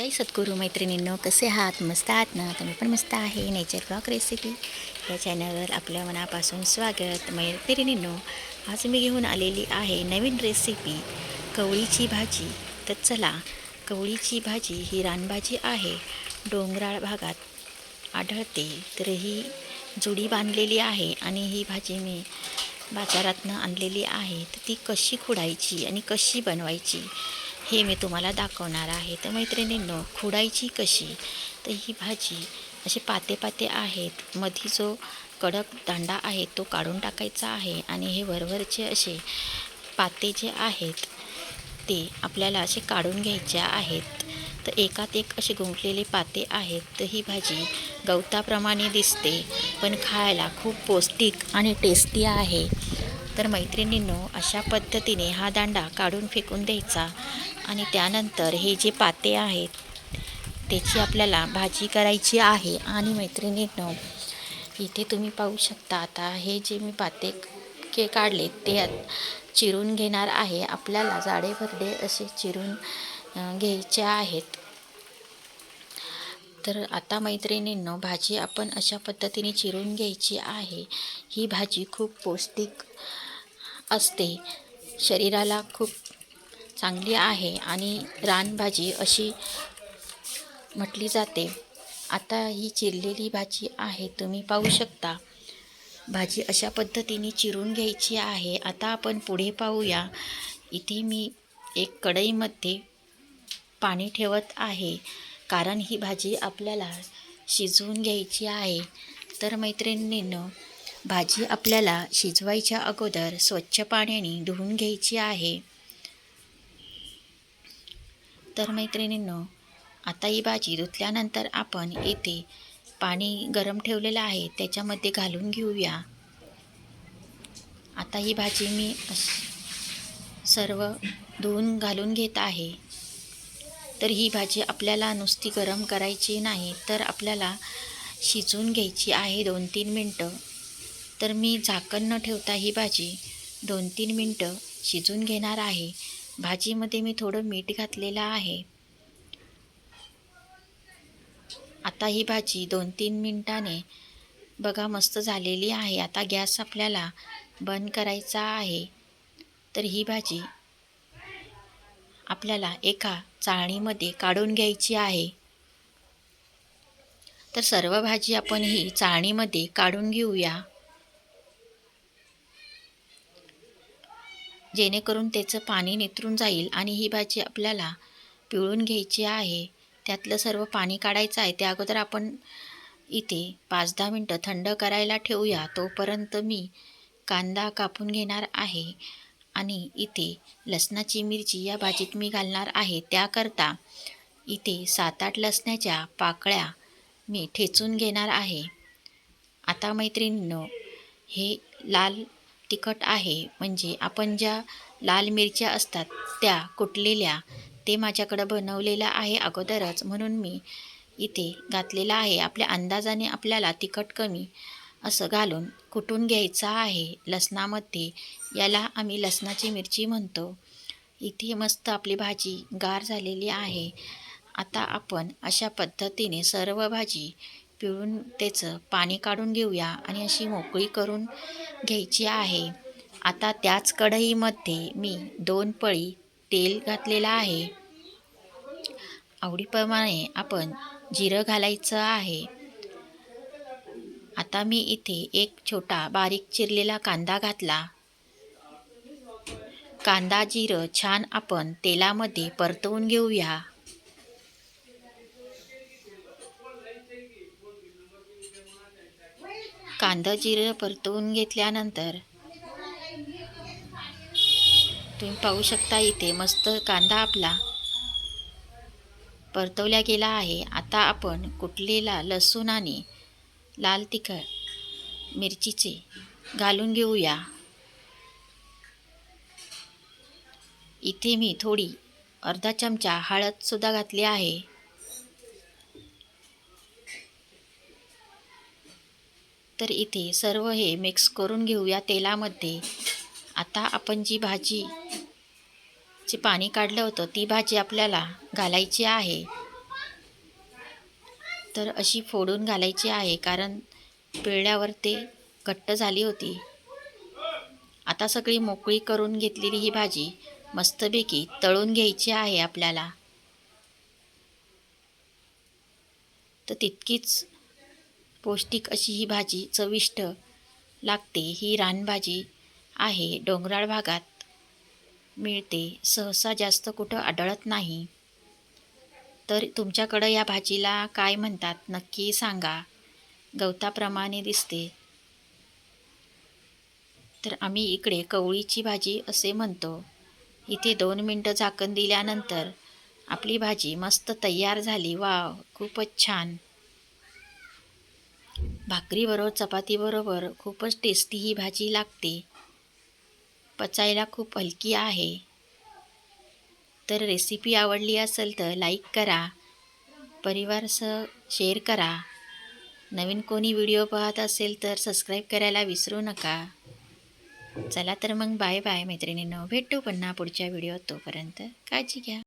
जय सद्गुरू मैत्रिणींनो कसे आहात? मस्त आहात ना? तुम्ही पण मस्त आहे. नेचर ब्लॉक रेसिपी या चॅनलवर आपल्या मनापासून स्वागत. मैत्रिणींनो आज मी घेऊन आलेली आहे नवीन रेसिपी कवळीची भाजी. तर चला कवळीची भाजी ही रानभाजी आहे. डोंगराळ भागात आढळते. तर ही जुडी बांधलेली आहे आणि ही भाजी मी बाजारातनं आणलेली आहे. तर ती कशी खुडायची आणि कशी बनवायची? हे मी तुम्हाला दाखवणार आहे. तर मैत्रिणींनो खुडायची कशी? तर ही भाजी असे पाते पाते आहेत. मधी जो कडक दांडा आहे तो काढून टाकायचा आहे आणि हे वरवरचे असे पाते जे आहेत ते आपल्याला असे काढून घ्यायचे आहेत. तर एकात एक असे गुंकलेले पाते आहेत. तर ही भाजी गवताप्रमाणे दिसते पण खायला खूप पौष्टिक आणि टेस्टी आहे. तर मैत्रिणींनो अशा पद्धतीने हा दांडा काढून फेकून द्यायचा आणि त्यानंतर हे जे पाते आहेत त्याची आपल्याला भाजी करायची आहे. आणि मैत्रिणींनो इथे तुम्ही पाहू शकता आता हे जे मी पाते के काढले ते चिरून घेणार आहे. आपल्याला जाडे भरडे असे चिरून घ्यायचे आहेत. तर आता मैत्रिणींनो भाजी आपण अशा पद्धतीने चिरून घ्यायची आहे. ही भाजी खूप पौष्टिक असते. शरीराला खूप चांगली आहे आणि रानभाजी अशी म्हटली जाते. आता ही चिरलेली भाजी आहे तुम्ही पाहू शकता. भाजी अशा पद्धतीने चिरून घ्यायची आहे. आता आपण पुढे पाहूया. इथे मी एक कढईमध्ये पाणी ठेवत आहे कारण ही भाजी आपल्याला शिजवून घ्यायची आहे. तर मैत्रिणींनो भाजी आपल्याला शिजवायच्या अगोदर स्वच्छ पाण्याने धुवून घ्यायची आहे. तर मैत्रिणींनो आता ही भाजी धुतल्यानंतर आपण येथे पाणी गरम ठेवलेलं आहे त्याच्यामध्ये घालून घेऊया. आता ही भाजी मी सर्व धुवून घालून घेत आहे. तर ही भाजी आपल्याला नुसती गरम करायची नाही तर आपल्याला शिजवून घ्यायची आहे दोन तीन मिनटं. तर मी झाकण न ठेवता ही भाजी दोन तीन मिनटं शिजून घेणार आहे. भाजीमध्ये मी थोडं मीठ घातलेलं आहे. आता ही भाजी दोन तीन मिनटाने बघा मस्त झालेली आहे. आता गॅस आपल्याला बंद करायचा आहे. तर ही भाजी आपल्याला एका चाळणीमध्ये काढून घ्यायची आहे. तर सर्व भाजी आपण ही चाळणीमध्ये काढून घेऊया. जेणेकरून त्याचं पाणी निथरून जाईल आणि ही भाजी आपल्याला पिळून घ्यायची आहे. त्यातलं सर्व पाणी काढायचं आहे. त्या अगोदर आपण इथे पाच दहा मिनटं थंड करायला ठेवूया. तोपर्यंत मी कांदा कापून घेणार आहे आणि इथे लसणाची मिरची या भाजीत मी घालणार आहे. त्याकरता इथे सात आठ लसणाच्या पाकळ्या मी ठेचून घेणार आहे. आता मैत्रिणींनो हे लाल तिखट आहे. म्हणजे आपण ज्या लाल मिरच्या असतात त्या कुटलेल्या ते माझ्याकडं बनवलेलं आहे अगोदरच. म्हणून मी इथे घातलेलं आहे. आपल्या अंदाजाने आपल्याला तिखट कमी असं घालून कुटून घ्यायचं आहे. लसणामध्ये याला आम्ही लसणाची मिरची म्हणतो. इथे मस्त आपली भाजी गार झालेली आहे. आता आपण अशा पद्धतीने सर्व भाजी पिळून त्याचं पाणी काढून घेऊया आणि अशी मोकळी करून घ्यायची आहे. आता त्याच कढईमध्ये मी दोन पळी तेल घातलेलं आहे. आवडीप्रमाणे आपण जिरं घालायचं आहे. आता मी इथे एक छोटा बारीक चिरलेला कांदा घातला. कांदा जिरं छान आपण तेलामध्ये परतवून घेऊया. कांदा जिरं परतवून घेतल्यानंतर तुम्ही पाहू शकता इथे मस्त कांदा आपला परतवल्या गेला आहे. आता आपण कुटलेला लसूण आणि लाल तिखट मिरचीचे घालून घेऊया. इथे मी थोडी अर्धा चमचा हळदसुद्धा घातली आहे. तर इथे सर्व हे मिक्स करून घेऊया तेलामध्ये. आता आपण जी भाजी जे पाणी काढलं होतं ती भाजी आपल्याला घालायची आहे. तर अशी फोडून घालायची आहे कारण पिळल्यावर ते घट्ट झाली होती. आता सगळी मोकळी करून घेतलेली ही भाजी मस्तपैकी तळून घ्यायची आहे आपल्याला. तर तितकीच पौष्टिक अशी ही भाजी चविष्ट लागते. ही रानभाजी आहे. डोंगराळ भागात मिळते. सहसा जास्त कुठं आढळत नाही. तर तुमच्याकडं या भाजीला काय म्हणतात? नक्की सांगा. गवताप्रमाणे दिसते. तर आम्ही इकडे कवळीची भाजी असे म्हणतो. इथे दोन मिनटं झाकण दिल्यानंतर आपली भाजी मस्त तयार झाली. वा खूपच छान. भाकरीबरोबर चपातीबरोबर खूपच टेस्टी ही भाजी लागते. पचायला खूप हलकी आहे. तर रेसिपी आवडली असेल तर लाईक करा. परिवारसह शेअर करा. नवीन कोणी व्हिडिओ पाहत असेल तर सबस्क्राईब करायला विसरू नका. चला तर मग बाय बाय मैत्रिणींनो. भेटू पुन्हा पुढच्या व्हिडिओत तोपर्यंत. काळजी घ्या.